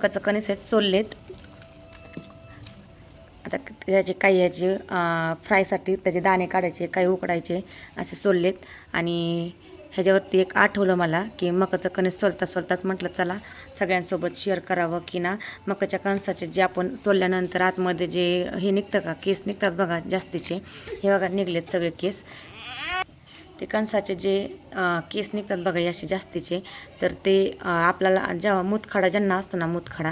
मकाचं size सोललेत. आता त्याचे काही ह्याचे फ्रायसाठी त्याचे दाणे काढायचे काही उकडायचे असे सोललेत. आणि ह्याच्यावरती एक आठवलं मला की मकाचं कणस सोलता सोलताच म्हटलं चला सगळ्यांसोबत शेअर करावं की ना. मकाच्या कणसाचे जे आपण सोलल्यानंतर आतमध्ये जे हे निघतं का केस निघतात बघा जास्तीचे. हे बघा निघलेत सगळे केस. ते कणसाचे जे केस निघतात बघा असे जास्तीचे तर ते आपल्याला जेव्हा मुतखडा ज्यांना असतो ना मुतखडा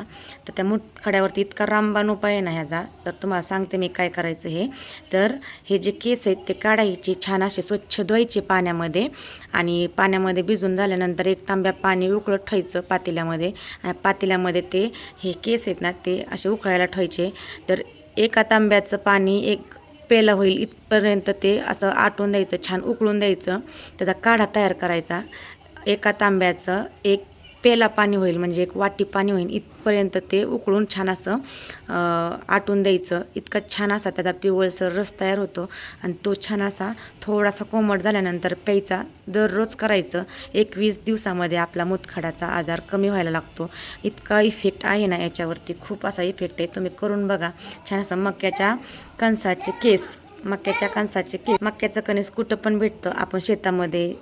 तर त्या मुतखड्यावरती इतका रामबाण उपाय आहे ना ह्याचा. तर तुम्हाला सांगते मी काय करायचं हे. तर हे जे केस आहेत ते काढायचे छान असे स्वच्छ धुवायचे पाण्यामध्ये आणि पाण्यामध्ये भिजून झाल्यानंतर एक तांब्या पाणी उकळत ठेवायचं पातेल्यामध्ये आणि पातेल्यामध्ये ते हे केस आहेत ना ते असे उकळायला ठेवायचे. तर एका तांब्याचं पाणी एक पेला होईल इथपर्यंत ते असं आटून द्यायचं छान उकळून द्यायचं. त्याचा काढा तयार करायचा. एका तांब्याचं एक पेला पाणी होईल म्हणजे एक वाटी पाणी होईल इथपर्यंत ते उकळून छान असं आटून द्यायचं. इतका छान असा त्याचा पिवळसर रस तयार होतो आणि तो छान असा थोडासा कोमट झाल्यानंतर प्यायचा. दररोज करायचं. एकवीस दिवसामध्ये आपला मुतखडाचा आजार कमी व्हायला लागतो. इतका इफेक्ट आहे ना याच्यावरती. खूप असा इफेक्ट आहे. तुम्ही करून बघा. छान असं मक्याच्या कणसाचे केस मक्याच्या कणसाचे केस. मक्याचं कणीस कुठं पण भेटतं. आपण शेतामध्ये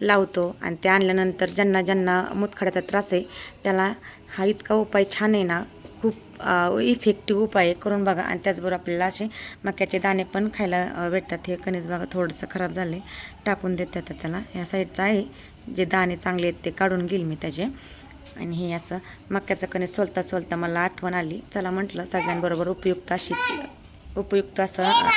लावतो आणि ते आणल्यानंतर ज्यांना ज्यांना मुतखड्याचा त्रास आहे त्याला हा इतका उपाय छान आहे ना खूप इफेक्टिव्ह उपाय करून बघा. आणि त्याचबरोबर आपल्याला असे मक्याचे दाणे पण खायला भेटतात. हे कणीस बघा थोडंसं खराब झाले टाकून देतात त्याला. या साईडचं आहे. जे दाणे चांगले आहेत ते काढून घेईल मी त्याचे. आणि हे असं मक्याचं कणीस सोलता सोलता मला आठवण आली. चला म्हटलं सगळ्यांबरोबर उपयुक्त अशी उपयुक्त असं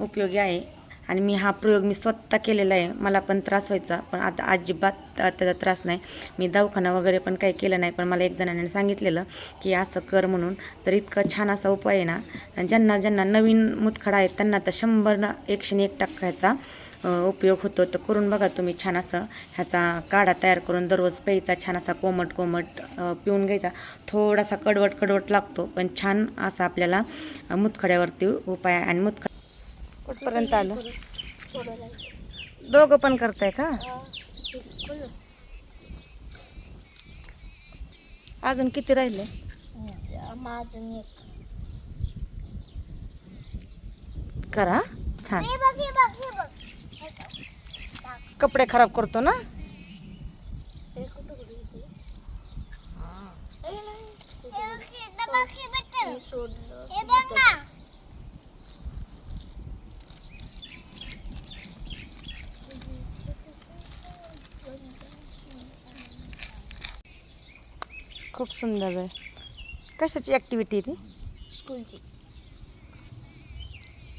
उपयोगी आहे. आणि मी हा प्रयोग मी स्वतः केलेला आहे. मला पण त्रास व्हायचा पण आता अजिबात त्याचा त्रास नाही. मी दवाखाना वगैरे पण काही केलं नाही पण मला एक जणांनी सांगितलेलं की असं कर म्हणून. तर इतकं छान असा उपाय आहे ना. ज्यांना ज्यांना नवीन मुतखडा आहे त्यांना तर शंभर ना एकशे एक टक्क्याचा उपयोग होतो. तर करून बघा तुम्ही छान असं ह्याचा काढा तयार करून दररोज प्यायचा छान असा कोमट कोमट पिऊन घ्यायचा. थोडासा कडवट कडवट लागतो पण छान असा आपल्याला मुतखड्यावरती उपाय आहे. आणि मुतखड कुठपर्यंत आलं. दोघं पण करताय का? अजून किती राहिले? माझं एक. करा. छान. हे बघ हे बघ हे बघ. हे बघ. कपडे खराब करतो ना? हे कुठं कुठं इथे? हे. नाही. हे सोडलं. हे बघ ना खूप सुंदर आहे. कशाची ॲक्टिव्हिटी ती? स्कूलची.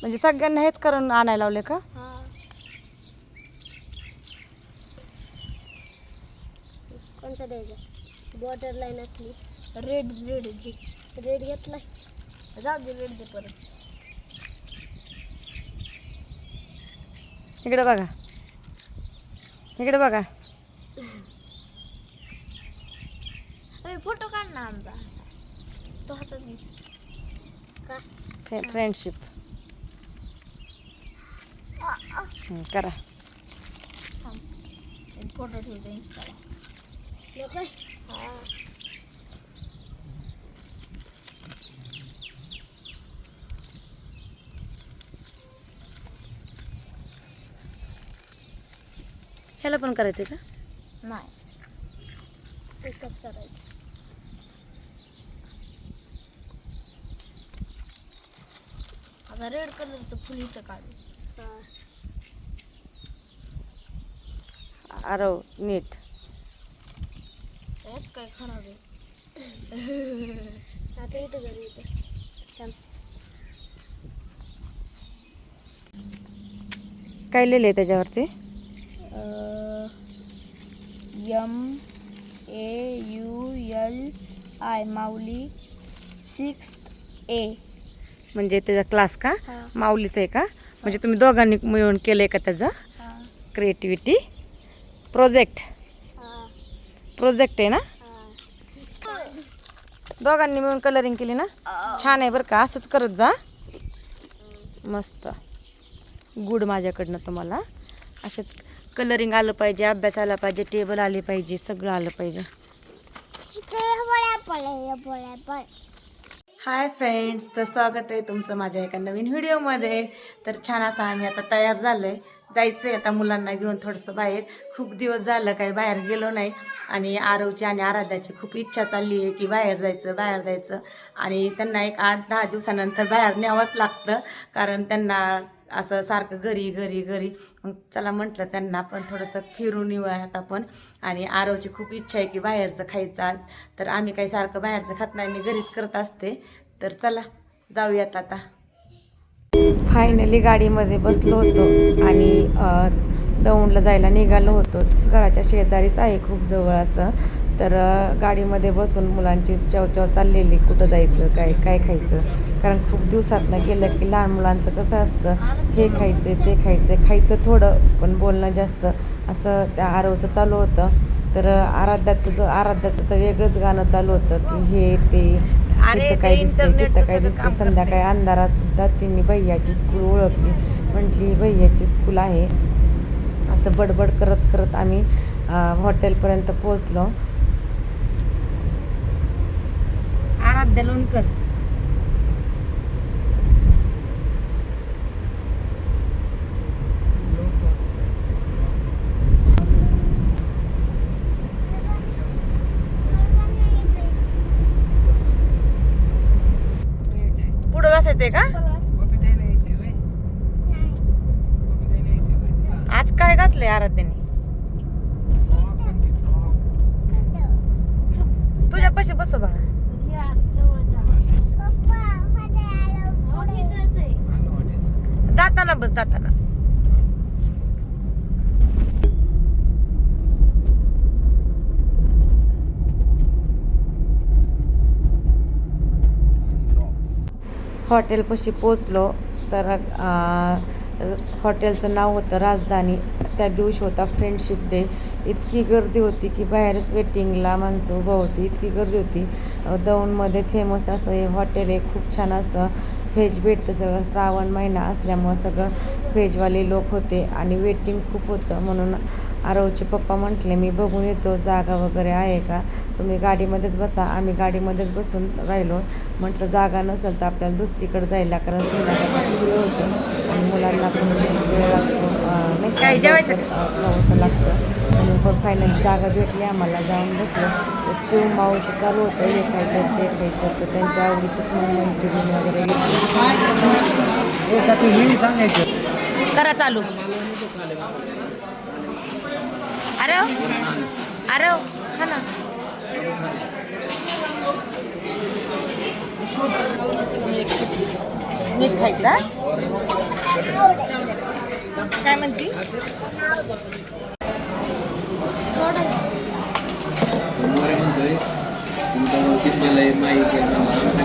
म्हणजे सगळ्यांना हेच करून आणायला लावले का? कोणचा द्यायचा? बॉर्डर लाईन असली. रेड रेड रेड घेतलाय जाऊ दे रेड दे परत. इकडे बघा. इकडे बघा. फोटो काढ ना आमचा. असा तो हातात घे. का? फ्रे फ्रेंडशिप करा. फोटो ठेवतो इंस्टाला हा. ह्याला पण करायचं का? नाही. एकच करायचं. आता रेड कलरचं फुल इथं काढू. अरे नीट. त्यात काय खराब आहे? आता इथं घरी इथं. छान. काय लिहिलंय त्याच्यावरती? M A U L I Mauli six A. म्हणजे त्याचा क्लास का. माऊलीचं आहे का? म्हणजे तुम्ही दोघांनी मिळून केलंय का त्याचा? क्रिएटिव्हिटी प्रोजेक्ट प्रोजेक्ट आहे ना? दोघांनी मिळून कलरिंग केली ना? छान आहे बरं का? असंच करत जा. मस्त. गुड माझ्याकडनं तुम्हाला. असेच कलरिंग आलं पाहिजे अभ्यास आला पाहिजे टेबल आले पाहिजे सगळं आलं पाहिजे. हाय फ्रेंड्स तर स्वागत आहे तुमचं माझ्या एका नवीन व्हिडिओमध्ये. तर छान असं आम्ही आता तयार झालो आहे जायचं आहे आता मुलांना घेऊन थोडंसं बाहेर. खूप दिवस झालं काही बाहेर गेलो नाही. आणि आरवची आणि आराध्याची खूप इच्छा चालली आहे की बाहेर जायचं बाहेर जायचं. आणि त्यांना एक आठ दहा दिवसानंतर बाहेर न्यावंच लागतं. कारण त्यांना असं सारखं घरी घरी घरी. मग चला म्हटलं त्यांना पण थोडंसं फिरून येऊयात आपण आणि आरवची खूप इच्छा आहे की बाहेरचं खायचं आज. तर आम्ही काही सारखं बाहेरचं खात नाही मी घरीच करत असते. तर चला जाऊयात आता. फायनली गाडीमध्ये बसलो होतो आणि दौंडला जायला निघालो होतो. घराच्या शेजारीच आहे खूप जवळ असं. तर गाडीमध्ये बसून मुलांची चवचव चाललेली कुठं जायचं काय काय खायचं. कारण खूप दिवसातनं गेलं की लहान मुलांचं कसं असतं हे खायचं ते खायचं खायचं थोडं पण बोलणं जास्त असं त्या आरवचं चालू होतं. तर आराध्याचं आराध्याचं तर वेगळंच गाणं चालू होतं की हे ते तिथं काय दिसतंय तिथं काय दिसतंय संध्याकाळी अंधारात सुद्धा तिने भैयाची स्कूल ओळखली. म्हटली भैयाची स्कूल आहे. असं बडबड करत करत आम्ही हॉटेलपर्यंत पोहोचलो. आराध्या लोणकर. बसायचंय का? आज काय घातलंय आराध्याने? तुझ्या पैसे बस बाळा जाताना बस जाताना. हॉटेलपाशी पोचलो तर हॉटेलचं नाव होतं राजधानी. त्या दिवशी होता फ्रेंडशिप डे. इतकी गर्दी होती की बाहेरच वेटिंगला माणसं उभं होती. इतकी गर्दी होती. दौंडमध्ये फेमस असं हे हॉटेल आहे. खूप छान असं व्हेज भेटतं सगळं. श्रावण महिना असल्यामुळं सगळं व्हेजवाले लोक होते आणि वेटिंग खूप होतं म्हणून आरवचे पप्पा म्हटले मी बघून येतो जागा वगैरे आहे का? तुम्ही गाडीमध्येच बसा आम्ही गाडीमध्येच बसून राहिलो. म्हटलं जागा नसेल तर आपल्याला दुसरीकडे जायला कारण होतो आणि मुलांना पण वेळ लागतो नाही लागतं. म्हणून पण फायनल जागा भेटली आम्हाला जाऊन बसलो. चिव माऊचं चालू होतं हे खायचं ते खायचं तर त्यांच्या आवडीतच मग मंचुरियन वगैरे. करा चालू. अरे अरे खा ना नीट खायचा काय म्हणती मोरे म्हणतोय तुमच्या ओळखीत मला हे माहीत आहे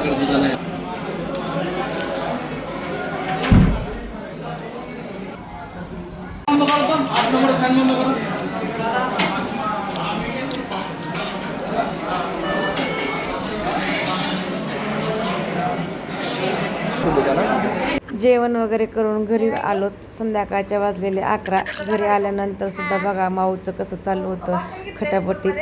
जेवण वगैरे करून घरी आलो संध्याकाळच्या वाजलेले अकरा. घरी आल्यानंतर सुद्धा बघा माऊचं कसं चालू होतं खटापटीत.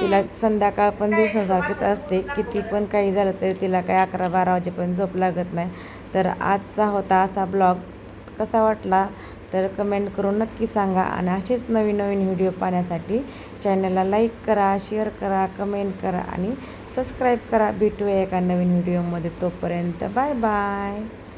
तिला संध्याकाळ पण दिवसासारखीच असते. किती पण काही झालं तरी तिला काही अकरा बारा वाजेपर्यंत झोप लागत नाही. तर आजचा होता असा ब्लॉग. कसा वाटला? तर कमेंट करून नक्की सांगा आणि असेच नवीन नवीन व्हिडिओ पाहण्यासाठी चॅनलला लाईक करा शेअर करा कमेंट करा आणि सबस्क्राईब करा. भेटूया एका नवीन व्हिडिओमध्ये तोपर्यंत. Bye bye.